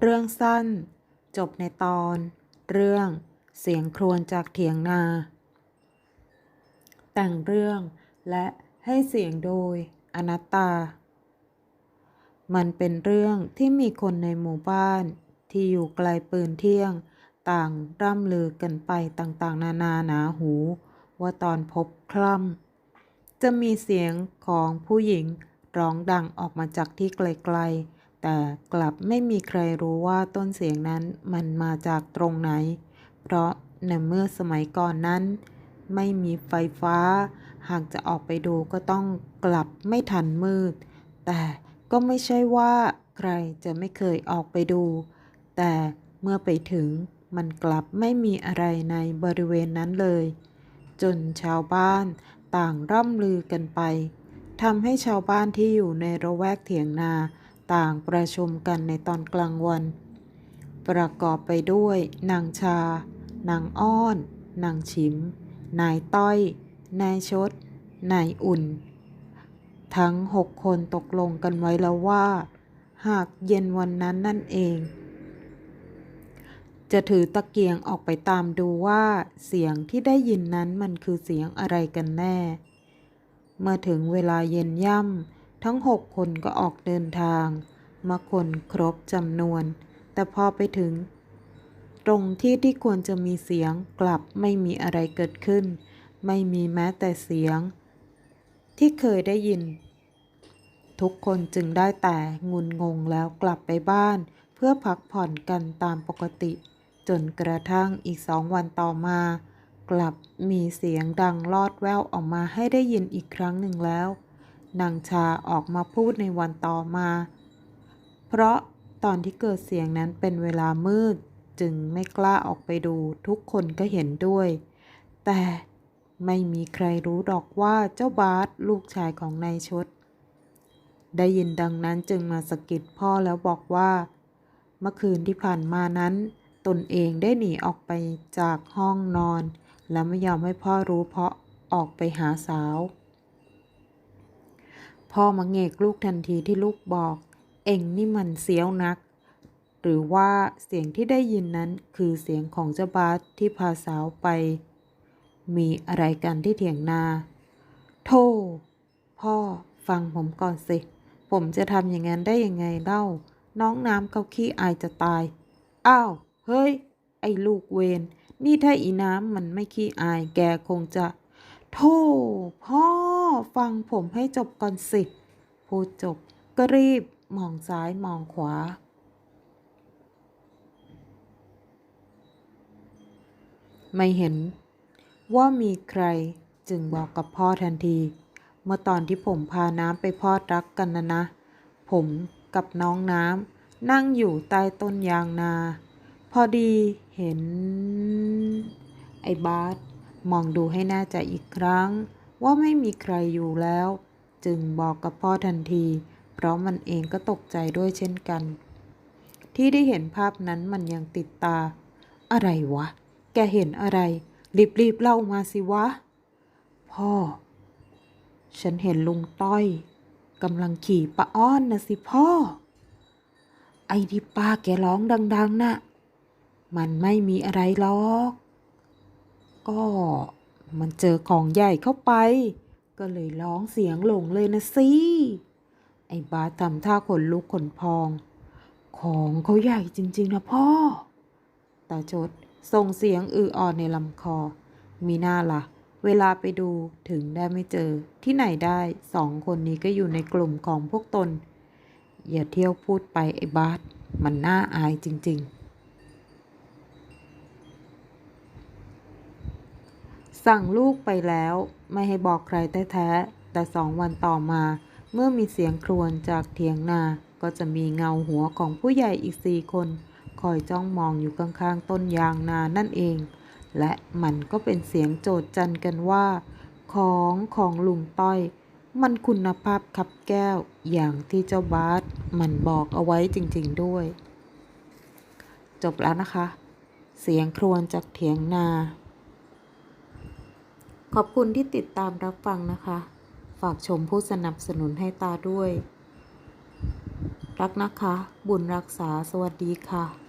เรื่องสั้น จบในตอน เรื่องเสียงครวญจากเถียงนา แต่งเรื่องและให้เสียงโดยอนัตตา มันเป็นเรื่องที่มีคนในหมู่บ้านที่อยู่ไกลปืนเที่ยง ต่างร่ำลือกันไปต่างๆ นานาหนาหู ว่าตอนพบคล่ำจะมีเสียงของผู้หญิงร้องดังออกมาจากที่ไกลๆ แต่กลับไม่มีใครรู้ว่าต้นเสียงนั้นมันมาจากตรงไหน เพราะในเมื่อสมัยก่อนนั้น ไม่มีไฟฟ้า หากจะออกไปดูก็ต้องกลับไม่ทันมืด แต่ก็ไม่ใช่ว่าใครจะไม่เคยออกไปดู แต่เมื่อไปถึงมันกลับไม่มีอะไรในบริเวณนั้นเลย จนชาวบ้านต่างร่ำลือกันไปทำให้ชาวบ้านที่อยู่ในระแวกเถียงนา ต่างประชุมกันในตอนกลางวัน ประกอบไปด้วย นางชา นางอ้อน นางชิม นายต้อย นายชด นายอุ่น ทั้งหกคนตกลงกันไว้แล้วว่า หากเย็นวันนั้นนั่นเอง จะถือตะเกียงออกไปตามดูว่า เสียงที่ได้ยินนั้นมันคือเสียงอะไรกันแน่ เมื่อถึงเวลาเย็นย่ำ ทั้งหกคนก็ออกเดินทาง มาคนครบจำนวน แต่พอไปถึง ตรงที่ที่ควรจะมีเสียงกลับไม่มีอะไรเกิดขึ้น ไม่มีแม้แต่เสียง ที่เคยได้ยิน ทุกคนจึงได้แต่งุนงงแล้วกลับไปบ้าน เพื่อพักผ่อนกันตามปกติ จนกระทั่งอีกสองวันต่อมา กลับมีเสียงดังลอดแววออกมาให้ได้ยินอีกครั้งหนึ่งแล้ว นางชาออกมาพูดในวันต่อมา เพราะตอนที่เกิดเสียงนั้นเป็นเวลามืด จึงไม่กล้าออกไปดูทุกคนก็เห็นด้วย แต่ไม่มีใครรู้ดอกว่าเจ้าบาสลูกชายของนายชด ได้ยินดังนั้นจึงมาสะกิดพ่อแล้วบอกว่า เมื่อคืนที่ผ่านมานั้น ตนเองได้หนีออกไปจากห้องนอน และไม่ยอมให้พ่อรู้เพราะออกไปหาสาว พ่อมาเงกลูกทันทีที่ลูกบอก เอ็งนี่มันเสียวนัก หรือว่าเสียงที่ได้ยินนั้นคือเสียงของเจ้าบาสที่พาสาวไป มีอะไรกันที่เถียงนา โธ่พ่อฟังผมก่อนสิ ผมจะทำอย่างนั้นได้ยังไงเล่า น้องน้ำเขาขี้อายจะตาย อ้าว เฮ้ย ไอ้ลูกเวนนี่ถ้าอีน้ำมันไม่ขี้อายแกคงจะ โธ่พ่อ ฟังผมให้จบก่อนสิพูดจบก็รีบมองซ้ายมองขวา ไม่เห็นว่ามีใครจึงบอกกับพ่อทันที เมื่อตอนที่ผมพาน้ำไปพอดรักกันนะนะ ผมกับน้องน้ำนั่งอยู่ใต้ต้นยางนา พอดีเห็น ไอ้บาสมองดูให้แน่ใจอีกครั้ง ว่าไม่มีใครอยู่แล้ว จึงบอกกับพ่อทันที เพราะมันเองก็ตกใจด้วยเช่นกัน ที่ได้เห็นภาพนั้นมันยังติดตา อะไรวะ แกเห็นอะไร รีบๆเล่ามาสิวะ พ่อ ฉันเห็นลุงต้อยกำลังขี่ปะอ้อนนะสิพ่อ ไอ้ที่ป้าแกร้องดัง ๆน่ะมันไม่มีอะไรหรอก ก็ มันเจอของใหญ่เข้าไป ก็เลยร้องเสียงหลงเลยนะสิ ไอ้บาสทำท่าขนลุกขนพอง ของเขาใหญ่จริง ๆ นะพ่อ ตาจดส่งเสียงอืออ่อนในลำคอ มีหน้าละ่ะ เวลาไปดูถึงได้ไม่เจอ ที่ไหนได้สองคนนี้ก็อยู่ในกลุ่มของพวกตน อย่าเที่ยวพูดไปไอ้บาสมันน่าอายจริง ๆ สั่งลูกไปแล้วไม่ให้บอกใครแท้ๆแต่สองวันต่อมา เมื่อมีเสียงครวญจากเถียงนา ก็จะมีเงาหัวของผู้ใหญ่อีกสี่คน คอยจ้องมองอยู่ข้างๆต้นยางนานั่นเอง และมันก็เป็นเสียงโจดจันกันว่า ของของลุงต้อย มันคุณภาพขับแก้วอย่างที่เจ้าบาสมันบอกเอาไว้จริงๆด้วย จบแล้วนะคะ เสียงครวญจากเถียงนา ขอบคุณที่ติดตามรับฟังนะคะ ฝากชมผู้สนับสนุนให้ตาด้วย รักนะคะ บุญรักษา สวัสดีค่ะ